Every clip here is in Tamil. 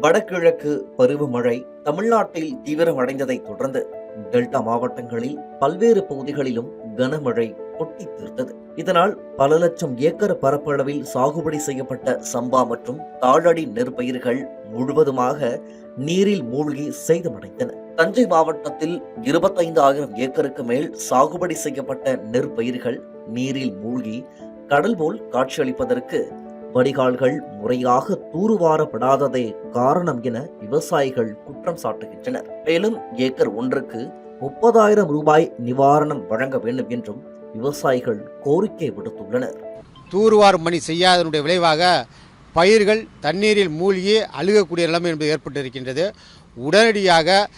வடகிழக்கு பருவமழை தமிழ்நாட்டில் தீவிரமடைந்ததைத் தொடர்ந்து டெல்டா மாவட்டங்களில் பல்வேறு பகுதிகளிலும் கனமழை கொட்டி தீர்த்தது. இதனால் பல லட்சம் ஏக்கர் பரப்பளவில் சாகுபடி செய்யப்பட்ட சம்பா மற்றும் தாழடி நெற்பயிர்கள் முழுவதுமாக நீரில் மூழ்கி சேதமடைந்தன. தஞ்சை மாவட்டத்தில் இருபத்தைந்து ஆயிரம் ஏக்கருக்கு மேல் சாகுபடி செய்யப்பட்ட நெற்பயிர்கள் நீரில் மூழ்கி கடல் போல் காட்சியளிப்பதற்கு வடிகால்கள் முறையாக தூர்வாரப்படாததே காரணம் என விவசாயிகள் குற்றம் சாட்டுகின்றனர். மேலும் ஏக்கர் ஒன்றுக்கு முப்பதாயிரம் ரூபாய் நிவாரணம் வழங்க வேண்டும் என்றும் விவசாயிகள் கோரிக்கை விடுத்துள்ளனர். தூர்வாரும் பணி செய்யாதனுடைய விளைவாக பயிர்கள் தண்ணீரில் மூழ்கி அழுகக்கூடிய நிலைமை என்பது ஏற்பட்டிருக்கின்றது. உடனடியாக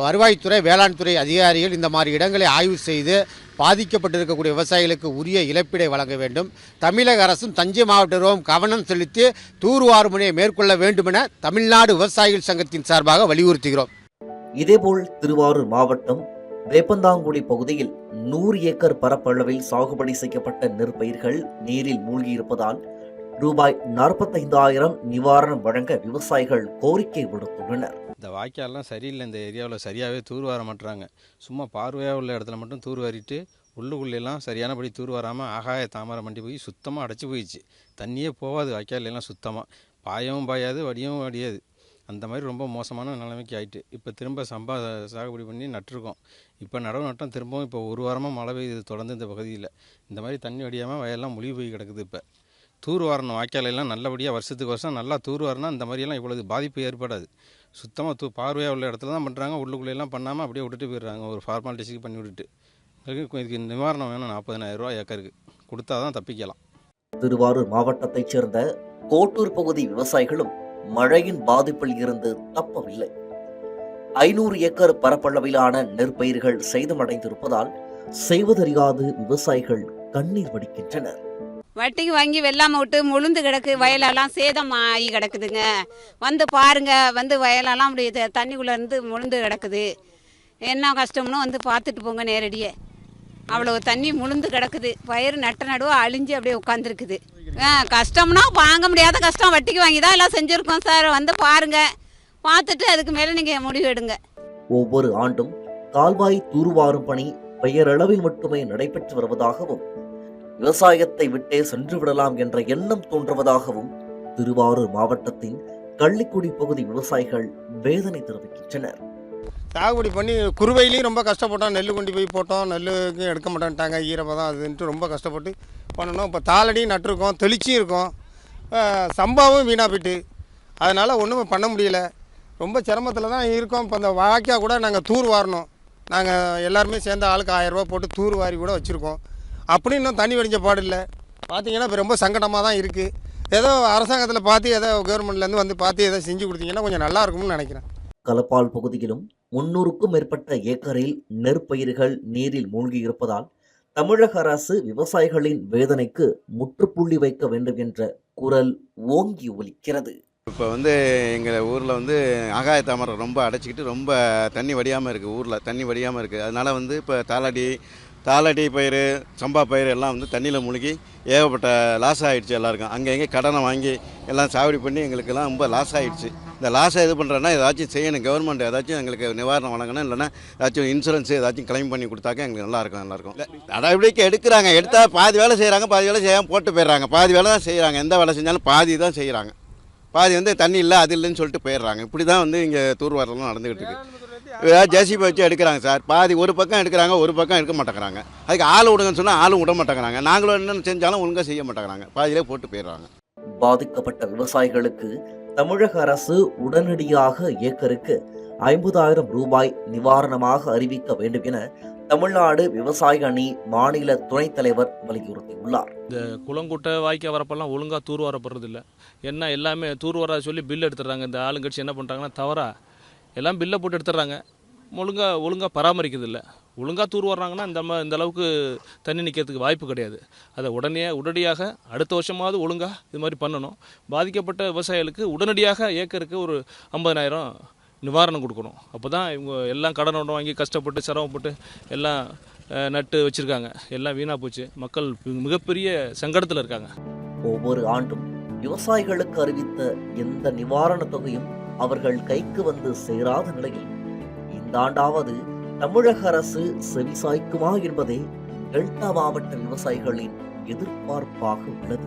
வருவாய்த்துறை வேளாண் துறை அதிகாரிகள் இந்த மாதிரி இடங்களை ஆய்வு செய்து பாதிக்கப்பட்டிருக்கக்கூடிய விவசாயிகளுக்கு உரிய இழப்பீடை வழங்க வேண்டும். தமிழக அரசும் தஞ்சை மாவட்டரும் கவனம் செலுத்தி தூர்வாறு முனையை மேற்கொள்ள வேண்டுமென தமிழ்நாடு விவசாயிகள் சங்கத்தின் சார்பாக வலியுறுத்துகிறோம். இதேபோல் திருவாரூர் மாவட்டம் வேப்பந்தாங்குடி பகுதியில் நூறு ஏக்கர் பரப்பளவில் சாகுபடி செய்யப்பட்ட நெற்பயிர்கள் நீரில் மூழ்கியிருப்பதால் ரூபாய் நாற்பத்தைந்தாயிரம் நிவாரணம் வழங்க விவசாயிகள் கோரிக்கை விடுத்துள்ளனர். இந்த வாய்க்கால்லாம் சரியில்லை இந்த ஏரியாவில் சரியாகவே தூர்வார மாட்டுறாங்க சும்மா பார்வையாக உள்ள இடத்துல மட்டும் தூர்வாரிட்டு உள்ளுக்குள்ளெல்லாம் சரியானபடி தூர்வாராமல் ஆகாய தாமரை மண்டி போய் சுத்தமாக அடைச்சி போயிடுச்சு. தண்ணியே போகாது வாய்க்கால்லாம் சுத்தமாக பாயவும் பாயாது வடியவும் வடியாது. அந்த மாதிரி ரொம்ப மோசமான நிலைமைக்கு ஆயிட்டு. இப்போ திரும்ப சம்பா சாகுபடி பண்ணி நட்டிருக்கோம். இப்போ நடவு நட்டோம் திரும்பவும் இப்போ ஒரு வாரமாக மழை பெய்யுது தொடர்ந்து இந்த பகுதியில். இந்த மாதிரி தண்ணி வடியாமல் வயல்லாம் முழுகி போய் கிடக்குது இப்போ. தூர் வாரணும் நல்லபடியாக வருஷத்துக்கு வருஷம் நல்லா தூர் வாரினா இந்த மாதிரியெல்லாம் இவ்வளவு பாதிப்பு ஏற்படாது. சுத்தமாக தூ பார்வையாக உள்ள இடத்துல தான் பண்ணுறாங்க உள்ளுக்குள்ளெல்லாம் பண்ணாமல் அப்படியே விட்டுட்டு போயிடுறாங்க. ஒரு ஃபார்மாலிட்டிஸுக்கு பண்ணி விட்டுட்டு. இதுக்கு இதுக்கு நிவாரணம் வேணும். நாற்பதினாயிரம் ரூபா ஏக்கருக்கு. கொடுத்தா தான் தப்பிக்கலாம். திருவாரூர் மாவட்டத்தைச் சேர்ந்த கோட்டூர் பகுதி விவசாயிகளும் மழையின் பாதிப்பில் இருந்து தப்பவில்லை. ஐநூறு ஏக்கர் பரப்பளவிலான நெற்பயிர்கள் சேதமடைந்திருப்பதால் செய்வதறியாது விவசாயிகள் கண்ணீர் வடிக்கின்றனர். வட்டிக்கு வாங்கி வெள்ளாமை விட்டு முழுந்து கிடக்கு வயலெல்லாம் சேதம் ஆகி கிடக்குதுங்க. வந்து பாருங்க வந்து வயலெல்லாம் அப்படி தண்ணிக்குள்ளே இருந்து முழுந்து கிடக்குது. என்ன கஷ்டம்னு வந்து பார்த்துட்டு போங்க நேரடியே. அவ்வளோ தண்ணி முழுந்து கிடக்குது. பயிர் நட்ட நடுவாக அழிஞ்சு அப்படியே உட்காந்துருக்குது ஆ கஷ்டம்னா வாங்க முடியாத கஷ்டம். வட்டிக்கு வாங்கி தான் எல்லாம் செஞ்சுருக்கோம் சார். வந்து பாருங்க. பார்த்துட்டு அதுக்கு மேலே நீங்கள் முடிவு எடுங்க. ஒவ்வொரு ஆண்டும் கால்வாய் தூர்வாரும் பணி பெயரளவில் மட்டுமே நடைபெற்று வருவதாகவும் விவசாயத்தை விட்டே சென்று விடலாம் என்ற எண்ணம் தோன்றுவதாகவும் திருவாரூர் மாவட்டத்தின் கள்ளிக்குடி பகுதி விவசாயிகள் வேதனை தெரிவிக்கின்றனர். சாகுபடி பண்ணி குறுவையிலையும் ரொம்ப கஷ்டப்பட்டோம். நெல் கொண்டு போய் போட்டோம். நெல்லுக்கும் எடுக்க மாட்டேன்ட்டாங்க. ஈரப்பதம் அதுன்ட்டு ரொம்ப கஷ்டப்பட்டு பண்ணணும். இப்போ தாளடியும் நட்டிருக்கோம் தெளிச்சியும் இருக்கோம். சம்பாவும் வீணாக போயிட்டு. அதனால் ஒன்றும் பண்ண முடியல. ரொம்ப சிரமத்தில் தான் இருக்கோம். இப்போ அந்த வாய்க்கா கூட நாங்கள் தூர் வாரணும். நாங்கள் எல்லாருமே சேர்ந்த ஆளுக்கு ஆயிரரூபா போட்டு தூர் வாரி கூட வச்சுருக்கோம். அப்படி இன்னும் தண்ணி வடிஞ்ச பாடு இல்லை. பார்த்தீங்கன்னா இப்போ ரொம்ப சங்கடமாக தான் இருக்குது ஏதோ அரசாங்கத்தில் பார்த்து ஏதோ கவர்மெண்ட்லேருந்து வந்து பார்த்து ஏதோ செஞ்சு கொடுத்தீங்கன்னா கொஞ்சம் நல்லா இருக்கும்னு நினைக்கிறேன். கலப்பால் பகுதியிலும் முன்னூறுக்கும் மேற்பட்ட ஏக்கரில் நெற்பயிர்கள் நீரில் மூழ்கி இருப்பதால் தமிழக அரசு விவசாயிகளின் வேதனைக்கு முற்றுப்புள்ளி வைக்க வேண்டும் என்ற குரல் ஓங்கி ஒலிக்கிறது. இப்போ வந்து எங்கள் ஊரில் வந்து ஆகாய தாமரை ரொம்ப அடைச்சிக்கிட்டு ரொம்ப தண்ணி வடியாமல் இருக்குது ஊரில் தண்ணி வடியாமல் இருக்குது அதனால் வந்து இப்போ தாளடி தாளடி பயிர் சம்பா பயிர் எல்லாம் வந்து தண்ணியில் முழுகி ஏகப்பட்ட லாஸ் ஆகிடுச்சு எல்லாருக்கும். அங்கே எங்கே கடனை வாங்கி எல்லாம் சாவடி பண்ணி எங்களுக்கெல்லாம் ரொம்ப லாஸ் ஆகிடுச்சு இந்த லாஸை இது பண்ணுறேன்னா ஏதாச்சும் செய்யணும். கவர்மெண்ட் ஏதாச்சும் எங்களுக்கு நிவாரணம் வழங்கணும். இல்லைன்னா ஏதாச்சும் இன்சூரன்ஸ் ஏதாச்சும் கிளைம் பண்ணி கொடுத்தாக்க எங்களுக்கு நல்லாயிருக்கும் நல்லாயிருக்கும் எல்லாருக்கும். நடவடிக்கை எடுக்கிறாங்க. எடுத்தால் பாதி வேலை செய்கிறாங்க பாதி வேலை செய்யாமல் போட்டு போயிடுறாங்க. பாதி வேலை தான் செய்கிறாங்க எந்த வேலை செஞ்சாலும் பாதி தான் செய்கிறாங்க பாதி வந்து தண்ணி இல்லை அது இல்லைன்னு சொல்லிட்டு போயிடுறாங்க. இப்படி தான் வந்து இங்கே தூர்வாரெல்லாம் நடந்துகிட்டு இருக்கு. ஜேசிபி வச்சு எடுக்கிறாங்க சார். பாதி ஒரு பக்கம் எடுக்கிறாங்க ஒரு பக்கம் எடுக்க மாட்டேங்கிறாங்க. அதுக்கு ஆள் விடுங்கன்னு சொன்னால் ஆளும் விட மாட்டேங்கிறாங்க. நாங்களும் என்னென்ன செஞ்சாலும் ஒழுங்காக செய்ய மாட்டேங்கிறாங்க. பாதியிலே போட்டு போயிடுறாங்க. பாதிக்கப்பட்ட விவசாயிகளுக்கு தமிழக அரசு உடனடியாக ஏக்கருக்கு ஐம்பதாயிரம் ரூபாய் நிவாரணமாக அறிவிக்க வேண்டும் என தமிழ்நாடு விவசாய அணி மாநில துணைத் தலைவர் வலியுறுத்தியுள்ளார். குளங்குட்டை வாய்க்க வரப்பெல்லாம் ஒழுங்காக தூர்வாரப்படுறது இல்லை என்ன எல்லாமே தூர்வார சொல்லி பில் எடுத்துடுறாங்க. இந்த ஆளுங்கட்சி என்ன பண்ணுறாங்கன்னா தவறா எல்லாம் பில்லை போட்டு எடுத்துடுறாங்க. ஒழுங்காக ஒழுங்காக பராமரிக்கிறது இல்லை ஒழுங்காக தூர்வாடுறாங்கன்னா இந்த இந்த அளவுக்கு தண்ணி நிற்கிறதுக்கு வாய்ப்பு கிடையாது. அதை உடனே உடனடியாக அடுத்த வருஷமாவது ஒழுங்காக இது மாதிரி பண்ணணும். பாதிக்கப்பட்ட விவசாயிகளுக்கு உடனடியாக ஏக்கருக்கு ஒரு ஐம்பதனாயிரம் நிவாரணம் கொடுக்கணும். அப்போ தான் இவங்க எல்லாம் கடன் வாங்கி கஷ்டப்பட்டு சிரமப்பட்டு எல்லாம் நட்டு வச்சுருக்காங்க. எல்லாம் வீணாக போச்சு. மக்கள் மிகப்பெரிய சங்கடத்தில் இருக்காங்க. ஒவ்வொரு ஆண்டும் விவசாயிகளுக்கு அறிவித்த எந்த நிவாரணத் தொகையும் அவர்கள் கைக்கு வந்து சேராத நிலையில் இந்த ஆண்டாவது தமிழக அரசு செவிசாய்க்குமா என்பதே டெல்டா மாவட்ட விவசாயிகளின் எதிர்பார்ப்பாக உள்ளது.